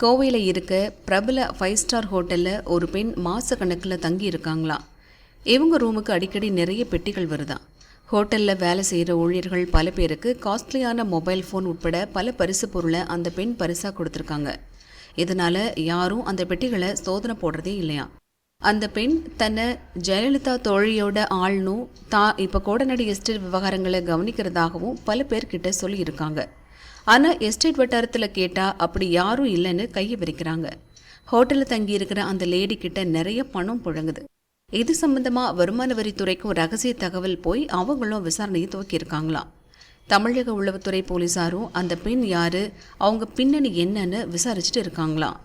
கோவையில் இருக்க பிரபல ஃபைவ் ஸ்டார் ஹோட்டலில் ஒரு பெண் மாத கணக்கில் தங்கி இருக்காங்களாம் இவங்க ரூமுக்கு அடிக்கடி நிறைய பெட்டிகள் வருதா? ஹோட்டலில் வேலை செய்கிற ஊழியர்கள் பல பேருக்கு காஸ்ட்லியான மொபைல் ஃபோன் உட்பட பல பரிசு பொருளை அந்த பெண் பரிசாக கொடுத்துருக்காங்க. இதனால் யாரும் அந்த பெட்டிகளை சோதனை போடுறதே இல்லையா? அந்த பெண் தன்னை ஜெயலலிதா தோழியோட ஆள்னும் தான் இப்போ கோடநடி எஸ்டேட் விவகாரங்களை கவனிக்கிறதாகவும் பல பேர்கிட்ட சொல்லியிருக்காங்க. ஆனால் எஸ்டேட் வட்டாரத்தில் கேட்டால் அப்படி யாரும் இல்லைன்னு கையை விரிக்கிறாங்க. ஹோட்டலில் தங்கி இருக்கிற அந்த லேடி கிட்ட நிறைய பணம் புழங்குது. இது சம்பந்தமாக வருமான வரித்துறைக்கும் ரகசிய தகவல் போய் அவங்களும் விசாரணையை துவக்கியிருக்காங்களாம் தமிழக உளவுத்துறை போலீசாரும் அந்த பெண் யாரு அவங்க பின்னணி என்னன்னு விசாரிச்சுட்டு இருக்காங்களாம்.